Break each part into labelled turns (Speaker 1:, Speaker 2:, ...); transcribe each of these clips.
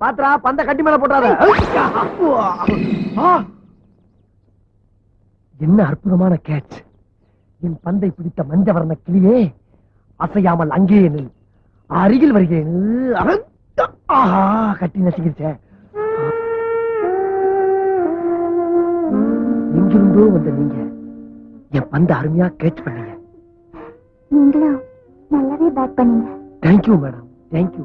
Speaker 1: பாத்ரா பந்த கட்டி மேல போட்டாத! என்ன அற்புதமான கேட்ச். என் பந்தை பிடித்த மஞ்சவர்ண கிளியே அசையாமல் அங்கேயே நில். அருகில் வருகிறேன் ஆஹா கட்டி நசுங்கிருச்சே. எங்கிருந்தோ வந்த நீங்க என் பந்த அருமையா கேட்ச் பண்ணீங்க.
Speaker 2: நீங்களும் நல்லாவே பேட் பண்ணீங்க.
Speaker 1: Thank you madam thank you.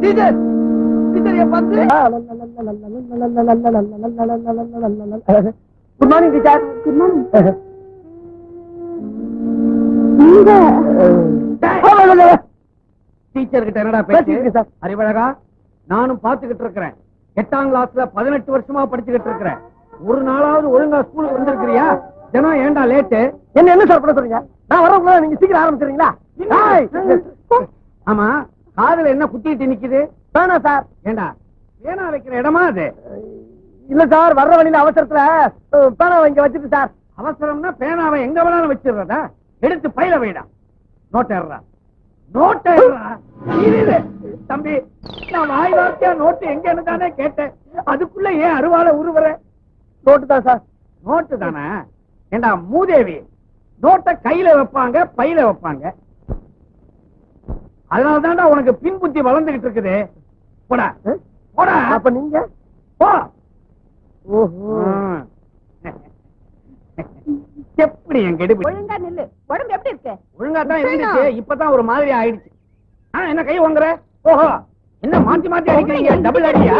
Speaker 1: Teacher good morning teacher
Speaker 3: கிட்ட என்னடா
Speaker 1: பேசிட்டு சார்
Speaker 3: அறிவழகா நானும் பாத்துக்கிட்டு இருக்கிறேன் எட்டாம் கிளாஸ்ல பதினெட்டு வருஷமா படிச்சுக்கிட்டு இருக்கிறேன் ஒரு நாளாவது ஒழுங்கா ஸ்கூலுக்கு வந்திருக்கிறியா? தினம் ஏன்டா லேட்டு
Speaker 1: என்ன என்ன சார் பண்ண சொல்றீங்க? நான் வரவங்கள நீங்க சீக்கிரம் ஆரம்பிச்சிடுறீங்களா? ஏய்,
Speaker 3: ஆமா காதுல என்ன குத்திட்டு நிக்குது?
Speaker 1: வேணாம் சார்
Speaker 3: ஏண்டா பேனா வைக்கிற இடமா அது?
Speaker 1: இல்ல சார் வர்ற வழியில அவசரத்துல பேனாவை இங்க வச்சுட்டு சார்
Speaker 3: அவசரம்னா பேனாவை எங்க வேணாலும் வச்சிடுறதா? எடுத்து பையில வைடா. நோட் ஏறா நோட் ஏறா இரு. தம்பி நான் வாய் வார்த்தையா நோட்டு எங்கன்னு தானே கேட்டேன். அதுக்குள்ள ஏன் அருவாளை உருவற?
Speaker 1: நோட்டு தான் சார்?
Speaker 3: நோட்டு தானே ஏண்டா மூதேவி நோட்டை கையில வைப்பாங்க பையில வைப்பாங்க. அதனால தான்டா உனக்கு பின் புத்தி வளர்ந்துகிட்டு இருக்குது. போடா. போடா.
Speaker 1: அப்ப நீங்க?
Speaker 3: போ. எப்படி என் கெடுப்பு
Speaker 4: ஒழுங்கா நில்லு. உடம்பு எப்படி இருக்கு?
Speaker 3: ஒழுங்கா தான் இருந்துச்சு. இப்பதான் ஒரு மாதிரி ஆயிடுச்சு. ஆ, என்ன கை வாங்குற ஓஹோ. என்ன மாத்தி மாத்தி அடிக்கிறீங்க? டபுள் அடியா?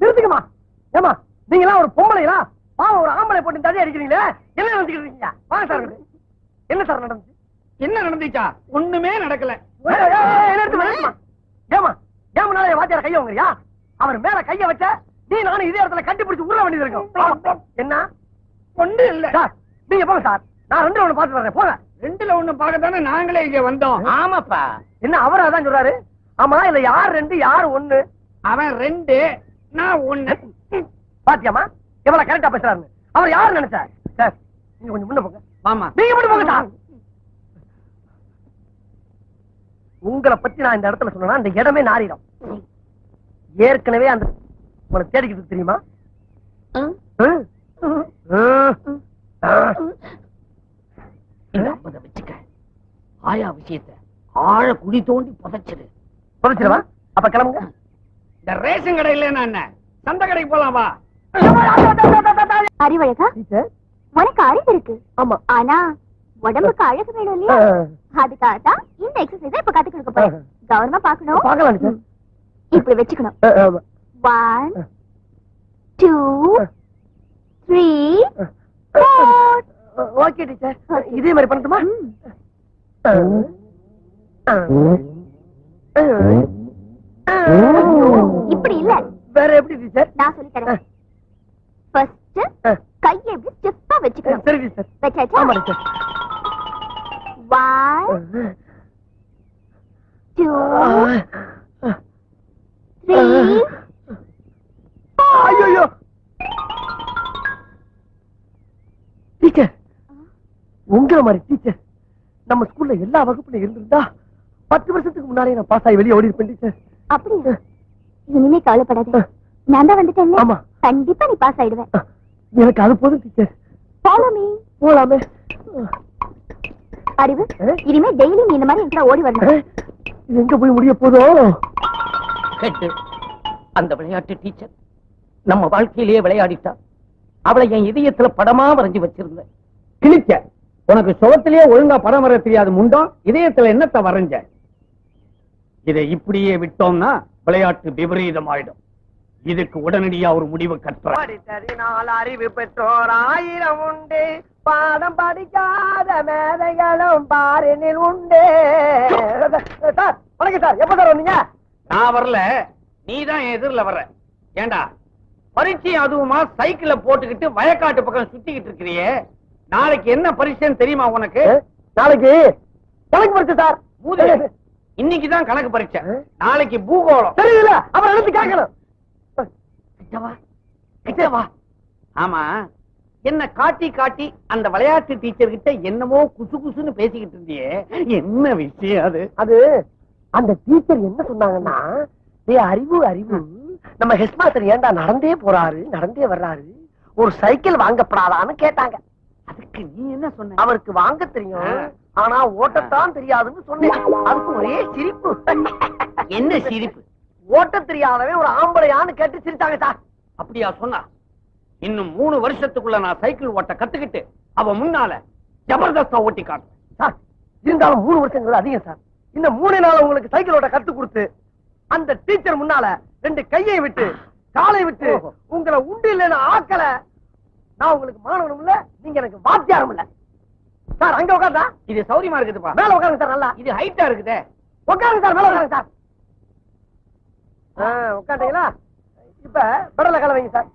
Speaker 1: நிறுத்துக்கமா ஏமா நீங்க எல்லாம் ஒரு பொம்பளைங்களா? பாவம் ஒரு ஆம்பளை போட்டு தடி அடிக்கிறீங்களே? என்ன நினைச்சுக்கிட்டு இருக்கீங்க? வாங்க சார். என்ன சார் நடந்துச்சு?
Speaker 3: என்ன நடந்துச்சா? ஒண்ணுமே நடக்கல.
Speaker 1: ஏமா என் வாத்தியார் கைய வாங்குறியா? அவர் மேல கைய வச்ச நீ நானும் இதே இடத்துல கட்டிப்பிடிச்சு உருள வேண்டியது இருக்கும். என்ன?
Speaker 3: ஒண்ணு இல்ல.
Speaker 1: சார் நீங்க போங்க சார். நான் ரெண்டு ஒண்ணு பாத்து வரேன். போங்க.
Speaker 3: ரெண்டுல ஒண்ணு பார்க்கத்தானே நாங்களே இங்க வந்தோம்.
Speaker 1: ஆமாப்பா. என்ன அவர் அதான் சொல்றாரு? ஆமா இல்ல யார் ரெண்டு யார் ஒண்ணு?
Speaker 3: அவன் ரெண்டு நான் ஒண்ணு.
Speaker 1: பாத்தியாமா எவ்வளவு கரெக்டா பேசுறாரு அவர் யார் நினைச்சா? சார் நீங்க கொஞ்சம் முன்ன போங்க.
Speaker 3: மாமா
Speaker 1: நீங்க மட்டும் போங்க சார் உங்களை பத்தி நான் இந்த இடத்துல சொன்னா இந்த இடமே நாரிடும். ஏற்கனவே அந்த உங்களை தேடிக்கிட்டு தெரியுமா?
Speaker 3: வச்சுக்க. ஆயா விஷயத்த ஆழ குழி தோண்டி புதைச்சிடு
Speaker 1: புதைச்சிடவா? அப்ப கிளம்புங்க.
Speaker 3: இந்த ரேஷன் கடையில நான் என்ன? சந்தை கடைக்கு போலாம்
Speaker 2: அறிவழகா? உனக்கு அறிவு இருக்கு.
Speaker 1: ஆமா.
Speaker 2: ஆனா உடம்புக்கு அழகு வேணும் இல்லையா அதுக்காக தான் இந்த எக்ஸசைஸ் இப்ப கத்து கொடுக்க போறேன். கவனமா பாக்கணும் இப்படி வச்சுக்கணும். One two three
Speaker 1: okay teacher. இதே மாதிரி பண்ணட்டுமா?
Speaker 2: இப்படி இல்ல.
Speaker 1: வேற எப்படி டீச்சர்
Speaker 2: நான் சொல்லி தரேன். ஃபர்ஸ்ட் கையை இப்படி ஸ்டிஃபா வச்சுக்கணும்.
Speaker 1: சரி ஆமா
Speaker 2: வச்சாச்சா
Speaker 1: டீச்சர்
Speaker 2: ஒன் டூ த்ரீ
Speaker 1: ஐயோ டீச்சர் உங்களை மாதிரி டீச்சர் நம்ம ஸ்கூல்ல எல்லா வகுப்புல இருந்திருந்தா பத்து வருஷத்துக்கு முன்னாடியே நான் பாஸ் ஆகி வெளியே ஓடி இருப்பேன் டீச்சர்.
Speaker 2: அப்படியா இனிமே கவலைப்படாத. நான் தான் வந்துட்டேன்
Speaker 1: ஆமா.
Speaker 2: கண்டிப்பா நீ பாஸ் ஆயிடுவேன்
Speaker 1: எனக்கு அது போதும் டீச்சர்
Speaker 2: ஃபாலோ மீ
Speaker 1: போலாமே.
Speaker 2: அறிவு? இனிமே டெய்லி நீ இந்த மாதிரி என்கிட்ட ஓடி வரணும்.
Speaker 1: இது எங்க போய் முடிய
Speaker 5: கேட்டு. அந்த விளையாட்டு டீச்சர் நம்ம வாழ்க்கையிலேயே விளையாடிட்டா. அவளை என் இதயத்துல படமா வரைஞ்சு வச்சிருந்தேன்.
Speaker 3: கிழிச்ச உனக்கு சுகத்திலேயே ஒழுங்கா படம் வர தெரியாது முண்டம் இதயத்துல என்னத்த வரைஞ்ச? இதை இப்படியே விட்டோம்னா விளையாட்டு விபரீதம் ஆயிடும் இதுக்கு உடனடியா ஒரு முடிவு
Speaker 1: படித்தறினால் அறிவு பெற்றோர் ஆயிரம் உண்டு. பாடம் படிக்காத மேதைகளும் பாரினில் உண்டு. சார் வணக்கம் சார். எப்ப சார் வந்தீங்க?
Speaker 3: நான் வரல. நீ தான் எதிரில வர்ற. ஏண்டா? பரீட்சை அதுவுமா சைக்கிள போட்டுக்கிட்டு வயக்காட்டு பக்கம் சுத்திக்கிட்டு இருக்கிறியே. நாளைக்கு என்ன பரீட்சைன்னு தெரியுமா உனக்கு?
Speaker 1: நாளைக்கு கணக்கு படிச்சு சார்.
Speaker 3: இன்னைக்கு தான் கணக்கு பரீட்சை. நாளைக்கு பூகோளம்.
Speaker 1: தெரியல அப்புறம் எடுத்து கேட்கணும்.
Speaker 3: ஆமா. என்ன காட்டி காட்டி அந்த விளையாட்டு டீச்சர் கிட்ட என்னமோ குசு குசுன்னு பேசிக்கிட்டு இருந்தியே. என்ன விஷயம் அது?
Speaker 1: அது அந்த டீச்சர் என்ன சொன்னாங்கன்னா டே அறிவு அறிவு. நம்ம ஹெட் மாஸ்டர் ஏன்டா நடந்தே போறாரு நடந்தே வர்றாரு. ஒரு சைக்கிள் வாங்கப்படாதான்னு கேட்டாங்க.
Speaker 3: அதுக்கு நீ என்ன சொன்ன?
Speaker 1: அவருக்கு வாங்க தெரியும். ஆனா ஓட்டத்தான் தெரியாதுன்னு சொன்னேன். அதுக்கு ஒரே சிரிப்பு.
Speaker 3: என்ன சிரிப்பு?
Speaker 1: ஓட்ட தெரியாதவன் ஒரு ஆம்பளையான்னு கேட்டு சிரிச்சாங்க சார்.
Speaker 3: அப்படியா சொன்னா? இன்னும் மூணு வருஷத்துக்குள்ள நான் சைக்கிள் ஓட்ட கத்துக்கிட்டு அவ முன்னால ஜபர்தஸ்தா ஓட்டி காட்டுறேன்.
Speaker 1: சார் இருந்தாலும் மூணு வருஷங்கிறது அதிகம் சார். இந்த மூணு நாள் உங்களுக்கு சைக்கிள் ஓட்ட கத்து கொடுத்து அந்த டீச்சர் முன்னால ரெண்டு கையை விட்டு காலை விட்டு. உங்களை உண்டு இல்லைன்னு ஆக்கல. நான் உங்களுக்கு மாணவனும் இல்ல நீங்க எனக்கு வாத்தியாரும் இல்ல. சார் அங்க உட்காந்தா
Speaker 3: இது சௌரியமா இருக்குதுப்பா.
Speaker 1: மேல உட்காருங்க சார் நல்லா.
Speaker 3: இது ஹைட்டா இருக்குதே.
Speaker 1: உட்காருங்க சார் மேல உட்காருங்க சார். ஆ, உட்காந்தீங்களா இப்ப பெடல கால வைங்க சார்.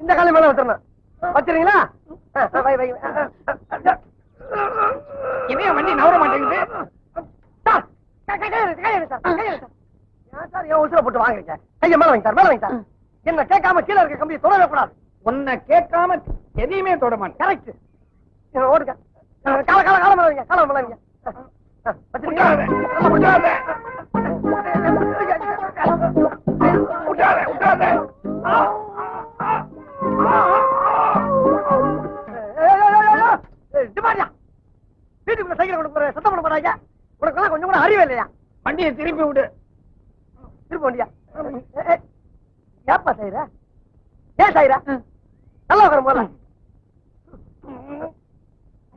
Speaker 1: இந்த காலை மேல வச்சிடணும். வச்சிருங்களா ஆ, ஆ, வை, வை. ஆ, ஆ, ஆ, ஆ.
Speaker 3: இதைய வண்டி நவர மாட்டேங்குது?
Speaker 1: சார், என் உசுரை போட்டு வாங்குறீங்க? கையை மேல வைங்க சார் மேல வைங்க சார். என்ன கேட்காம கீழே இருக்க கம்பியை தொடவே கூடாது.
Speaker 3: உன்னை கேட்காம எதையுமே தொட மாட்டேன்.
Speaker 1: கரெக்ட் ஓடுங்க. கால கால கால மேல வைங்க கால மேல வைங்க ஆ, ஆ, வச்சிருக்கீங்களா? நல்லா
Speaker 3: விட்டுறாத. விட்டுறாத, விட்டுறாத. ஆ, ஆ, ஆ, ஆ.
Speaker 1: ஏய், ஏய், ஏய், ஏய், ஏய், இது மாதிரியா? வீட்டுக்குள்ள சைக்கிள் கொண்டு போற சத்தம் பண்ண மாட்டாங்க. உனக்கு கொஞ்சம் கூட அறிவே இல்லையா?
Speaker 3: வண்டியை திருப்பி விடு.
Speaker 1: திரும்ப வண்டியா? ஏப்பா செய்யற ஏன் சாயிர நல்லா உட்கார போல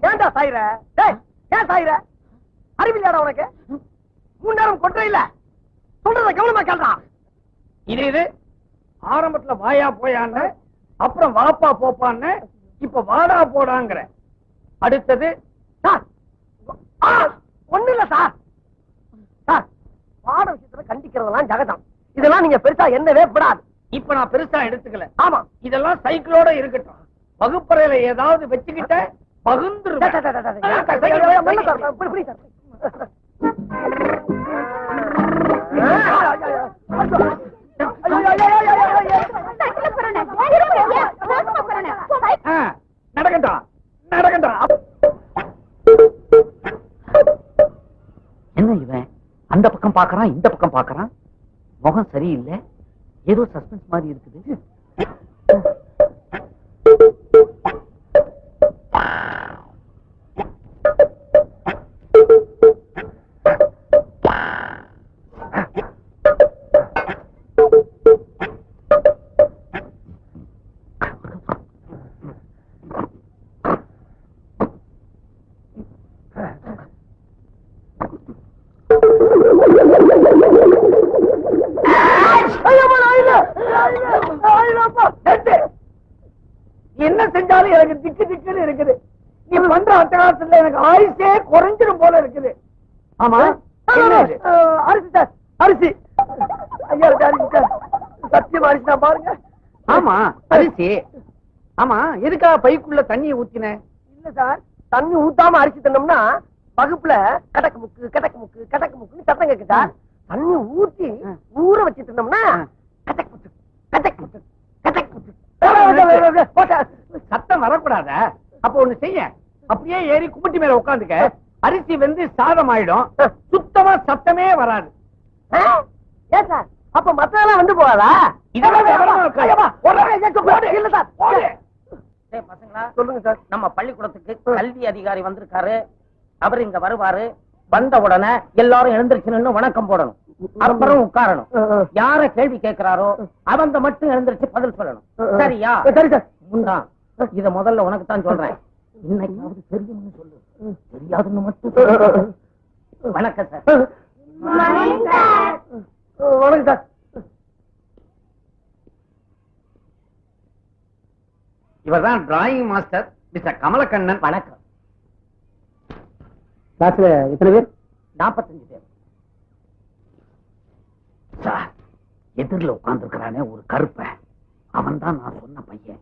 Speaker 1: ஏன்டா சாயிர டேய் ஏன் சாயிர அறிவில்லையாடா உனக்கு? மூணு நேரம் கொட்ட இல்ல. சொல்றத கவனமா கேள்றா
Speaker 3: இது இது. ஆரம்பத்துல வாயா போயான்னு அப்புறம் வாப்பா போப்பான்னு இப்ப வாடா போடாங்கிற. அடுத்தது
Speaker 1: சார் ஒண்ணு இல்ல சார். சார் பாட விஷயத்துல கண்டிக்கிறதெல்லாம் ஜகதம் இதெல்லாம் நீங்க பெருசா என்னவே விடாது
Speaker 3: இப்ப நான் பெருசா எடுத்துக்கல
Speaker 1: ஆமா
Speaker 3: இதெல்லாம் சைக்கிளோட இருக்கட்டும் வகுப்பறையில ஏதாவது வச்சுக்கிட்ட பகுந்துரு
Speaker 1: டே, டே, டே, டே, டே, ஏன் சார் சைக்கிள் வேலை? மெல்ல சார், இப்படி, இப்படி சார். ஆ, ஐயோ, ஐயோ, ஐயோ. ஐயோ, ஐயோ, ஐயோ, ஐயோ, ஐயோ, ஐயோ.
Speaker 2: சைக்கிள்ல போறேனே. இருங்க, ஏன்? வேகமா போறேனே. போ, சைக்கிள்.
Speaker 3: நடக்கட்டா நடக்கட்டா என்ன இவன் அந்த பக்கம் பாக்குறான் இந்த பக்கம் பாக்குறான் முகம் சரியில்லை ஏதோ சஸ்பென்ஸ் மாதிரி இருக்குது. செஞ்சாலும் எனக்கு திக்கு திக்குன்னு இருக்குது. நீ பண்ற அட்டகாசத்துல எனக்கு ஆயுசே குறைஞ்சிரும் போல இருக்குது. ஆமா?
Speaker 1: அரிசி சார். அரிசி. ஐயா சார். சத்தியம் அரிசி தான் பாருங்க.
Speaker 3: ஆமா அரிசி. ஆமா எதுக்காக பைக்குள்ள தண்ணியை ஊத்தின?
Speaker 1: இல்ல சார் தண்ணி ஊத்தாம அரிசி தின்னோம்னா வகுப்புல கடக்கு முக்கு கடக்கு முக்கு கடக்கு முக்குன்னு சத்தம் கேக்கு சார். தண்ணி ஊத்தி. ஊற வச்சு தின்னோம்னா
Speaker 3: ம்.
Speaker 1: கடக்கு முக்கு கடக்கு முக்கு கடக்கு முக்கு.
Speaker 3: சத்தம் வரக்கூடாத. அப்ப ஒண்ணு செய்ய. அப்படியே ஏறி கும்பிட்டு மேல உட்காந்துக்க அரிசி வந்து சாதம் ஆயிடும். சுத்தமா சத்தமே வராது?
Speaker 1: ஏன் சார்? அப்ப மத்ததெல்லாம் வந்து போகாதா? சொல்லுங்க சார்.
Speaker 5: நம்ம பள்ளிக்கூடத்துக்கு கல்வி அதிகாரி வந்திருக்காரு. அவர் இங்க வருவாரு. வந்த உடனே எல்லாரும் எழுந்திருச்சு நின்னு வணக்கம் போடணும். அப்புறம் உட்காரணும். யார கேள்வி கேட்கிறாரோ அவங்க மட்டும் எழுந்திருச்சு பதில் சொல்லணும். சரியா?
Speaker 1: சரி சார்.
Speaker 5: முண்டா இத முதல்ல உனக்கு தான் சொல்றேன் இன்னைக்காவது தெரியும்னு சொல்லு. தெரியாதுன்னு மட்டும் வணக்கம் சார்.
Speaker 1: வணக்கம் சார்.
Speaker 3: இவர்தான் டிராயிங் மாஸ்டர் மிஸ்டர் கமலக்கண்ணன்.
Speaker 5: வணக்கம்.
Speaker 1: கிளாஸ்ல எத்தனை பேர்?
Speaker 5: நாற்பத்தஞ்சு பேர்.
Speaker 3: சார் எதிரில் உட்கார்ந்துருக்கிறானே ஒரு கருப்பை. அவன் தான் நான் சொன்ன பையன்.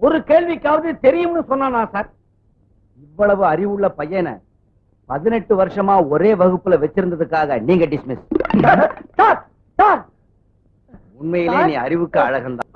Speaker 3: ஒரு கேள்விக்காவது தெரியும்னு சொன்னானா சார்?
Speaker 6: இவ்வளவு அறிவுள்ள பையனை பதினெட்டு வருஷமா ஒரே வகுப்புல வச்சிருந்ததுக்காக நீங்க டிஸ்மிஸ் உண்மையிலே நீ அறிவுக்கு அழகன்